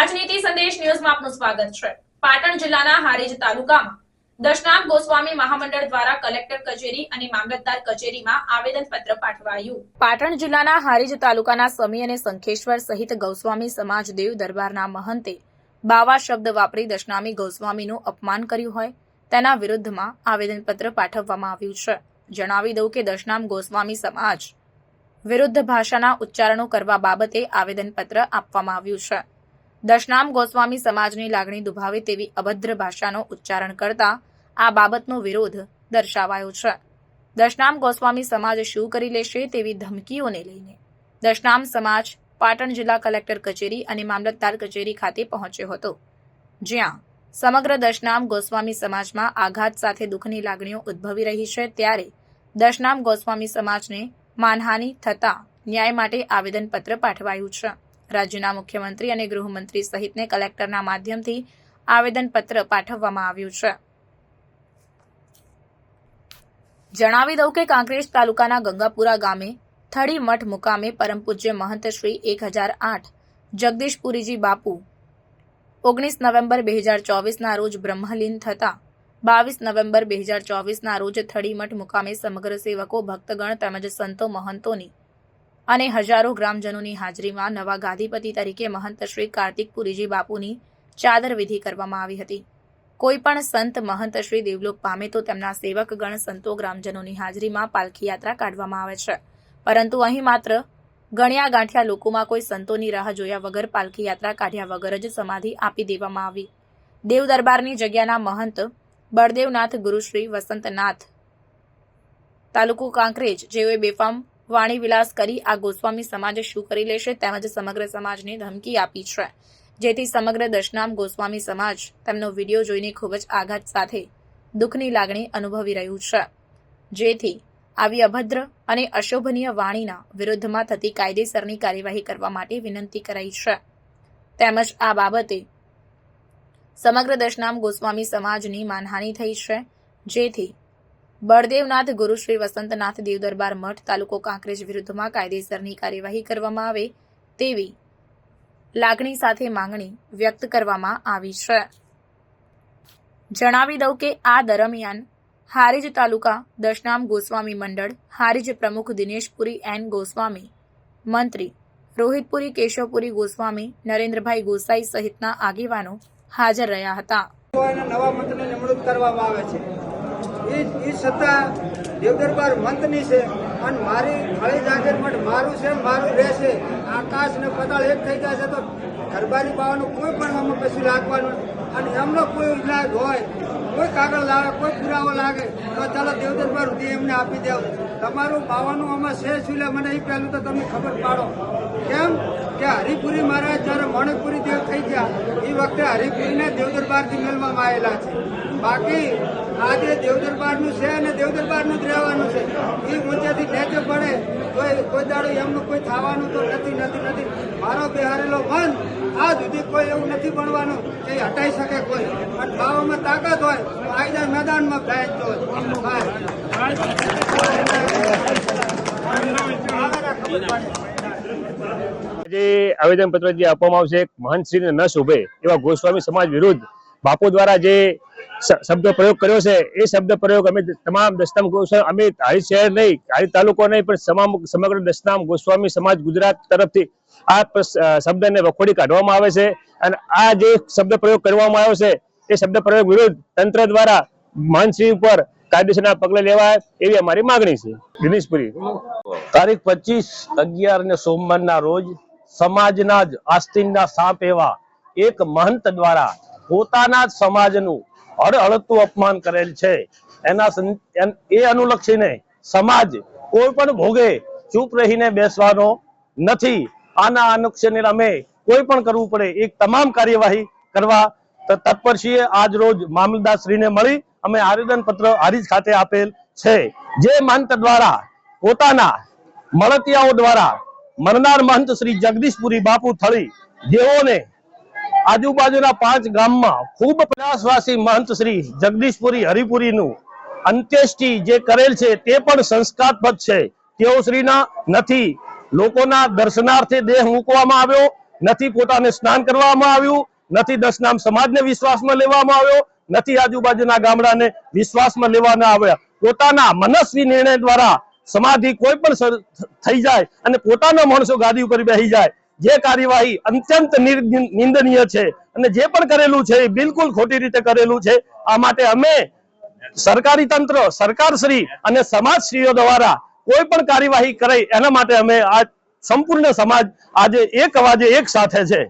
રાજનીતિ સંદેશ ન્યૂઝમાં આપનું સ્વાગત છે. પાટણ જિલ્લાના હારીજ તાલુકામાં દશનામ ગોસ્વામી મહામંડળ દ્વારા કલેક્ટર કચેરી અને મામલતદાર કચેરીમાં આવેદનપત્ર પાઠવાયું. પાટણ જિલ્લાના હારીજ તાલુકાના સમી અને સંખેશ્વર સહિત ગૌસ્વામી સમાજ દેવ દરબારના મહંતે બાવા શબ્દ વાપરી દશનામી ગૌસ્વામીનું અપમાન કર્યું હોય તેના વિરુદ્ધમાં આવેદનપત્ર પાઠવવામાં આવ્યું છે. જણાવી દઉં કે દશનામ ગોસ્વામી સમાજ વિરુદ્ધ ભાષાના ઉચ્ચારણો કરવા બાબતે આવેદનપત્ર આપવામાં આવ્યું છે. દશનામ ગોસ્વામી સમાજની લાગણી દુભાવે તેવી અભદ્ર ભાષાનો ઉચ્ચારણ કરતા આ બાબતનો વિરોધ દર્શાવાયો છે. દશનામ ગોસ્વામી સમાજ શું કરી લેશે તેવી ધમકીઓને લઈને દશનામ સમાજ પાટણ જિલ્લા કલેક્ટર કચેરી અને મામલતદાર કચેરી ખાતે પહોંચ્યો હતો. જ્યાં સમગ્ર દશનામ ગોસ્વામી સમાજમાં આઘાત સાથે દુઃખની લાગણીઓ ઉદ્ભવી રહી છે ત્યારે દશનામ ગોસ્વામી સમાજને માનહાનિ થતા ન્યાય માટે આવેદનપત્ર પાઠવાયું છે. રાજ્યના મુખ્યમંત્રી અને ગૃહમંત્રી સહિતને કલેક્ટરના માધ્યમથી આવેદનપત્ર પાઠવવામાં આવ્યું છે. જણાવી દઉં કે કાંકરેજ તાલુકાના ગંગાપુરા ગામે થળી મઠ મુકામે પરમ પૂજ્ય મહંત શ્રી એક હજાર આઠ જગદીશપુરીજી બાપુ ઓગણીસ નવેમ્બર બે હજાર ચોવીસના રોજ બ્રહ્મલીન થતા બાવીસ નવેમ્બર બે હજાર ચોવીસના રોજ થડીમઠ મુકામે સમગ્ર સેવકો, ભક્તગણ તેમજ સંતો મહંતોની અને હજારો ગ્રામજનોની હાજરીમાં નવા ગાદીપતિ તરીકે મહંત શ્રી કાર્તિકપુરીજી બાપુની ચાદર વિધિ કરવામાં આવી હતી. કોઈ પણ સંત મહંત શ્રી દેવલોક પામે તો તેમના સેવકગણ સંતો ગ્રામજનોની હાજરીમાં પાલખી યાત્રા કાઢવામાં આવે છે. પરંતુ અહીં માત્ર ગણ્યા ગાંઠ્યા લોકોમાં કોઈ સંતોની રાહ જોયા વગર પાલખી યાત્રા કાઢ્યા વગર જ સમાધિ આપી દેવામાં આવી. દેવ દરબારની જગ્યાના મહંત બળદેવનાથ ગુરુશ્રી વસંતનાથ તાલુકો કાંકરેજ, જેઓએ બેફામ વાણી વિલાસ કરી આ ગોસ્વામી સમાજ શું કરી લેશે તેમજ સમગ્ર સમાજને ધમકી આપી છે. જેથી સમગ્ર દશનામ ગોસ્વામી સમાજ તેમનો વીડિયો જોઈને ખૂબ જ આઘાત સાથે દુઃખની લાગણી અનુભવી રહ્યું છે. જેથી આવી અભદ્ર અને અશોભનીય વાણીના વિરુદ્ધમાં થતી કાયદેસરની કાર્યવાહી કરવા માટે વિનંતી કરાઈ છે. તેમજ આ બાબતે સમગ્ર દશનામ ગોસ્વામી સમાજની માનહાનિ થઈ છે. જેથી બળદેવનાથ, ગુરુ શ્રી વસંતનાથ દેવ મઠ તાલુકો કાંકરેજ વિરુદ્ધમાં કાયદેસરની કાર્યવાહી કરવામાં આવે તેવી લાગણી સાથે માંગણી વ્યક્ત કરવામાં આવી છે. જણાવી દઉં કે આ દરમિયાન હારીજ તાલુકા દશનામ ગોસ્વામી મંડળ, હારીજ પ્રમુખ દિનેશપુરી એન ગોસ્વામી, મંત્રી રોહિતપુરી, કેશવપુરી ગોસ્વામી, નરેન્દ્રભાઈ ગોસાઈ સહિતના આગેવાનો હાજર રહ્યા હતા. નવા મંત્રની નિમણૂક કરવામાં આવે છે. એ એ સત્તા દેવદરબાર મંતની છે. અને મારી હળી જાગીર પણ મારું છે, મારું રહેશે. આકાશ ને પતાળ એક થઈ જશે તો ઘરબારી પાવાનું કોઈ પણ આમાં પછી લાગવાનું અને એમનો કોઈ ઇલાજ હોય, કોઈ કાગળ લાવે કોઈ પુરાવો લાગે, તો ચાલો દેવદરબાર સુધી એમને આપી દેવું. તમારું બાવાનું આમાં છે શું મને એ પહેલું તો તમે ખબર પાડો. કેમ? કે હરિપુરી મહારાજ જ્યારે મણકપુરી દેવ થઈ ગયા એ વખતે હરિપુરીને દેવદરબારથી મેળવામાં આવેલા છે. બાકી આજે દેવદરબારનું છે અને દેવદરબારનું જ રહેવાનું છે. એ ઊંચેથી નેચે પડે તો કોઈ દાડો એમનું કોઈ થવાનું તો નથી નથી નથી. મારો બિહારેલો મન આ સુધી કોઈ એવું નથી બનવાનું કે હટાઈ શકે કોઈ. પણ બાવામાં તાકાત હોય તો આવી મેદાનમાં ભેંસ હોય. જે આવેદન પત્ર જે આપવામાં આવશે મહંતશ્રીને ન શોભે એવા ગોસ્વામી સમાજ વિરુદ્ધ બાપુ દ્વારા જે શબ્દ પ્રયોગ કર્યો છે, એ શબ્દ પ્રયોગ અમે તમામ દસનામ ગોસ્વામી અમે હારી શહેર નહીં હારી તાલુકો નહીં, પણ સમગ્ર દસનામ ગોસ્વામી સમાજ ગુજરાત તરફથી આ શબ્દને વખોડી કાઢવામાં આવે છે. અને આ જે શબ્દ પ્રયોગ કરવામાં આવ્યો છે, એ શબ્દ પ્રયોગ વિરુદ્ધ તંત્ર દ્વારા માનસિંહ ઉપર કાયદેસરના પગલા લેવાય એવી અમારી માંગણી છે. દિનેશપુરી. તારીખ પચીસ, અગિયાર ને સોમવારના રોજ સમાજના જ આસ્તિનના સાપ એવા એક મહંત દ્વારા પોતાના જ સમાજનું હળહળતું અપમાન કરેલ છે. એના એ અનુલક્ષીને સમાજ કોઈ પણ ભોગે ચૂપ રહીને બેસવાનો નથી. આના અનુક્ષીને અમે કોઈ પણ કરવું પડે એ તમામ કાર્યવાહી કરવા તત્પર છીએ આજ રોજ મામલદારશ્રીને મળી અમે આવેદન પત્ર હારીજ ખાતે આપેલ છે. જે મહંત દ્વારા પોતાના મળતિયાઓ દ્વારા મરનાર મહંત શ્રી જગદીશપુરી બાપુ થળી જેઓને આજુબાજુના પાંચ ગામમાં ખૂબ પ્રયાસવાસી મહંત શ્રી જગદીશપુરી હરિપુરીનું અંત્યેષ્ટિ જે કરેલ છે તે પણ સંસ્કારપદ છે. તેઓ શ્રીના નથી. લોકોના દર્શનાર્થે દેહ મૂકવામાં આવ્યો, નથી પોતાને સ્નાન કરવામાં આવ્યું, નથી દશનામ સમાજને વિશ્વાસમાં લેવામાં આવ્યો, નથી આજુબાજુના ગામડાને વિશ્વાસમાં લેવામાં આવ્યા. પોતાના મનસ્વી નિર્ણય દ્વારા સમાધિ કોઈ પણ થઈ જાય અને પોતાના માણસો ગાદી ઉપર બેસી જાય. જે કાર્યવાહી અત્યંત નિંદનીય છે અને જે પણ કરેલું છે એ બિલકુલ ખોટી રીતે કરેલું છે. આ માટે અમે સરકારી તંત્ર, સરકારશ્રી અને સમાજશ્રીઓ દ્વારા કોઈ પણ કાર્યવાહી કરાઈ એના માટે અમે આ સંપૂર્ણ સમાજ આજે એક અવાજે એક સાથે છે.